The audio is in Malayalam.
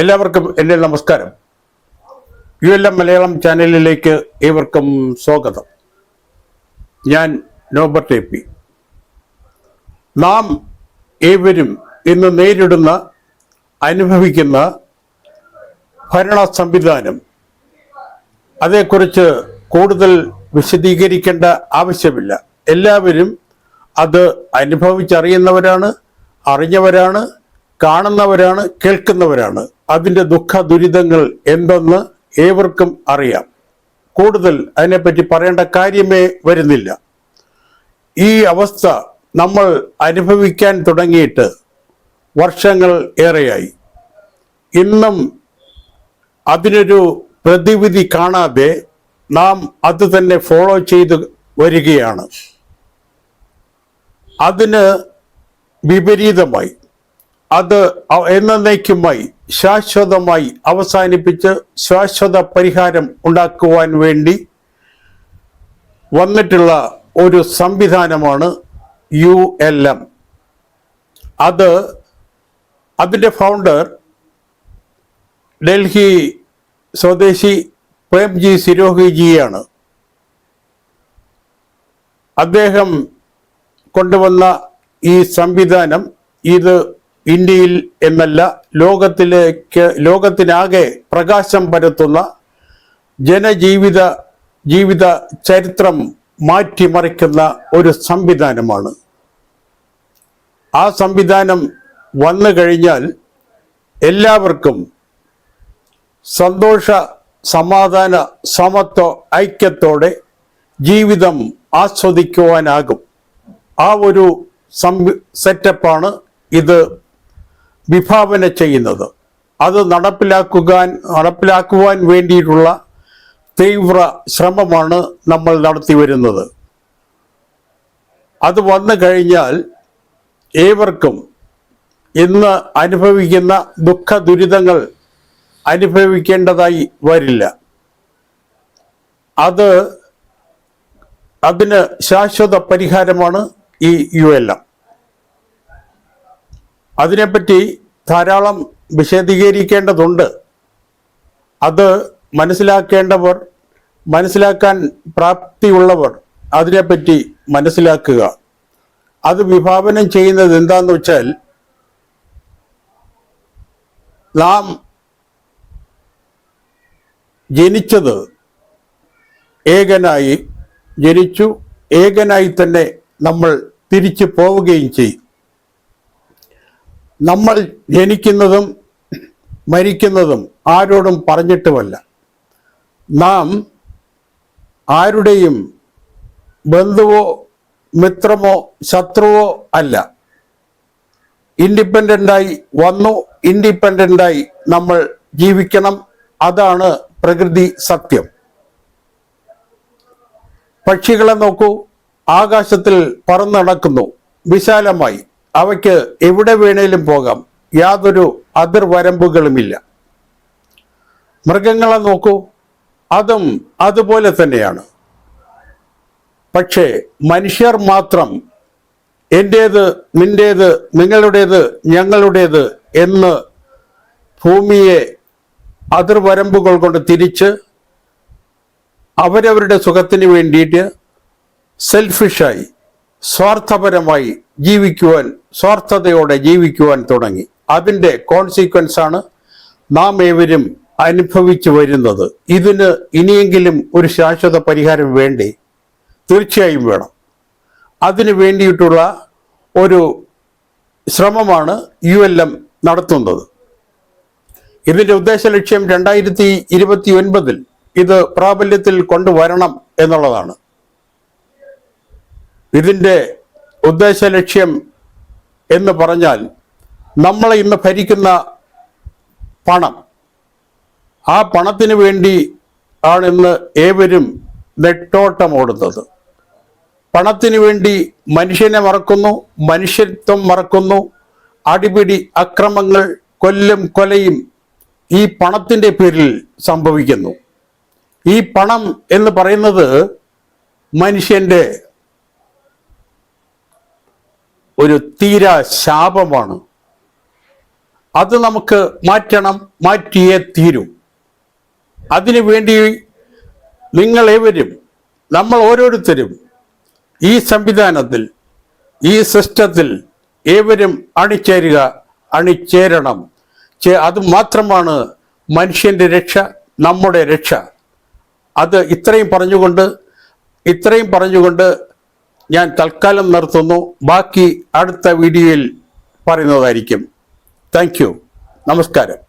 എല്ലാവർക്കും എന്റെ നമസ്കാരം. യു എൽ എം മലയാളം ചാനലിലേക്ക് ഏവർക്കും സ്വാഗതം. ഞാൻ നോബർട്ട് എ പി. നാം ഏവരും ഇന്ന് നേരിടുന്ന അനുഭവിക്കുന്ന ഭരണ സംവിധാനം അതേക്കുറിച്ച് കൂടുതൽ വിശദീകരിക്കേണ്ട ആവശ്യമില്ല. എല്ലാവരും അത് അനുഭവിച്ചറിയുന്നവരാണ് അറിഞ്ഞവരാണ് കാണുന്നവരാണ് കേൾക്കുന്നവരാണ്. അതിന്റെ ദുഃഖ ദുരിതങ്ങൾ എന്തെന്ന് ഏവർക്കും അറിയാം. കൂടുതൽ അതിനെപ്പറ്റി പറയേണ്ട കാര്യമേ വരുന്നില്ല. ഈ അവസ്ഥ നമ്മൾ അനുഭവിക്കാൻ തുടങ്ങിയിട്ട് വർഷങ്ങൾ ഏറെയായി. ഇന്നും അതിനൊരു പ്രതിവിധി കാണാതെ നാം അത് തന്നെ ഫോളോ ചെയ്ത് വരികയാണ്. അതിന് വിപരീതമായി അത് എന്നേക്കുമായി ശാശ്വതമായി അവസാനിപ്പിച്ച് ശാശ്വത പരിഹാരം ഉണ്ടാക്കുവാൻ വേണ്ടി വന്നിട്ടുള്ള ഒരു സംവിധാനമാണ് യു എൽ എം. അത് അതിന്റെ ഫൗണ്ടർ ഡൽഹി സ്വദേശി പ്രേംജി സിരോഹിജിയാണ്. അദ്ദേഹം കൊണ്ടുവന്ന ഈ സംവിധാനം ഇത് ഇന്ത്യയിൽ എന്നല്ല ലോകത്തിലേക്ക് ലോകത്തിനാകെ പ്രകാശം പരത്തുന്ന ജനജീവിത ജീവിത ചരിത്രം മാറ്റിമറിക്കുന്ന ഒരു സംവിധാനമാണ്. ആ സംവിധാനം വന്നു കഴിഞ്ഞാൽ എല്ലാവർക്കും സന്തോഷ സമാധാന സമത്വ ഐക്യത്തോടെ ജീവിതം ആസ്വദിക്കുവാനാകും. ആ ഒരു സംവി സെറ്റപ്പാണ് ഇത് വിഭാവന ചെയ്യുന്നത്. അത് നടപ്പിലാക്കുവാൻ നടപ്പിലാക്കുവാൻ വേണ്ടിയിട്ടുള്ള തീവ്ര ശ്രമമാണ് നമ്മൾ നടത്തി വരുന്നത്. അത് വന്നു കഴിഞ്ഞാൽ ഏവർക്കും ഇന്ന് അനുഭവിക്കുന്ന ദുഃഖ ദുരിതങ്ങൾ അനുഭവിക്കേണ്ടതായി വരില്ല. അത് അതിന് ശാശ്വത പരിഹാരമാണ് ഈ യു എൽ എം. അതിനെപ്പറ്റി ധാരാളം വിശദീകരിക്കേണ്ടതുണ്ട്. അത് മനസ്സിലാക്കേണ്ടവർ മനസ്സിലാക്കാൻ പ്രാപ്തിയുള്ളവർ അതിനെപ്പറ്റി മനസ്സിലാക്കുക. അത് വിഭാവനം ചെയ്യുന്നത് എന്താന്ന് വെച്ചാൽ നാം ജനിച്ചത് ഏകനായി ജനിച്ചു ഏകനായി തന്നെ നമ്മൾ തിരിച്ചു പോവുകയും ചെയ്യും. നമ്മൾ ജനിക്കുന്നതും മരിക്കുന്നതും ആരോടും പറഞ്ഞിട്ടുമല്ല. നാം ആരുടെയും ബന്ധുവോ മിത്രമോ ശത്രുവോ അല്ല. ഇൻഡിപെൻഡന്റായി വന്നു ഇൻഡിപെൻഡന്റായി നമ്മൾ ജീവിക്കണം അതാണ് പ്രകൃതി സത്യം. പക്ഷികളെ നോക്കൂ ആകാശത്തിൽ പറന്നു നടക്കുന്നു വിശാലമായി. അവയ്ക്ക് എവിടെ വേണേലും പോകാം. യാതൊരു അതിർവരമ്പുകളുമില്ല. മൃഗങ്ങളെ നോക്കൂ. അതും അതുപോലെ തന്നെയാണ്. പക്ഷേ മനുഷ്യർ മാത്രം എന്റേത് നിന്റേത് നിങ്ങളുടേത് ഞങ്ങളുടേത് എന്ന് ഭൂമിയെ അതിർവരമ്പുകൾ കൊണ്ട് തിരിച്ച് അവരവരുടെ സുഖത്തിന് വേണ്ടിയിട്ട് സെൽഫിഷായി സ്വാർത്ഥപരമായി ജീവിക്കുവാൻ സ്വാർത്ഥതയോടെ ജീവിക്കുവാൻ തുടങ്ങി. അതിന്റെ കോൺസിക്വൻസ് ആണ് നാം ഏവരും അനുഭവിച്ചു വരുന്നത്. ഇതിന് ഇനിയെങ്കിലും ഒരു ശാശ്വത പരിഹാരം വേണ്ടി? തീർച്ചയായും വേണം. അതിനു വേണ്ടിയിട്ടുള്ള ഒരു ശ്രമമാണ് യു എൽ എം നടത്തുന്നത്. ഇതിന്റെ ഉദ്ദേശ ലക്ഷ്യം രണ്ടായിരത്തി ഇരുപത്തി ഒൻപതിൽ ഇത് പ്രാബല്യത്തിൽ കൊണ്ടുവരണം എന്നുള്ളതാണ്. ഇതിന്റെ ഉദ്ദേശ ലക്ഷ്യം എന്ന് പറഞ്ഞാൽ നമ്മളെ ഇന്ന് ഭരിക്കുന്ന പണം. ആ പണത്തിന് വേണ്ടി ആണ് ഇന്ന് ഏവരും നെട്ടോട്ടമോടുന്നത് പണത്തിന് വേണ്ടി മനുഷ്യനെ മറക്കുന്നു മനുഷ്യത്വം മറക്കുന്നു അടിപിടി അക്രമങ്ങൾ കൊല്ലും കൊലയും ഈ പണത്തിന്റെ പേരിൽ സംഭവിക്കുന്നു. ഈ പണം എന്ന് പറയുന്നത് മനുഷ്യന്റെ ഒരു തീരാ ശാപമാണ്. അത് നമുക്ക് മാറ്റണം മാറ്റിയേ തീരൂ. അതിനുവേണ്ടി നിങ്ങളേവരും നമ്മൾ ഓരോരുത്തരും ഈ സംവിധാനത്തിൽ ഈ സിസ്റ്റത്തിൽ ഏവരും അണിചേരുക അണിചേരണം. അത് മാത്രമാണ് മനുഷ്യന്റെ രക്ഷ നമ്മുടെ രക്ഷ. അത് ഇത്രയും പറഞ്ഞുകൊണ്ട് ഇത്രയും പറഞ്ഞുകൊണ്ട് ഞാൻ തൽക്കാലം നിർത്തുന്നു. ബാക്കി അടുത്ത വീഡിയോയിൽ പറയുന്നതായിരിക്കും. താങ്ക് നമസ്കാരം.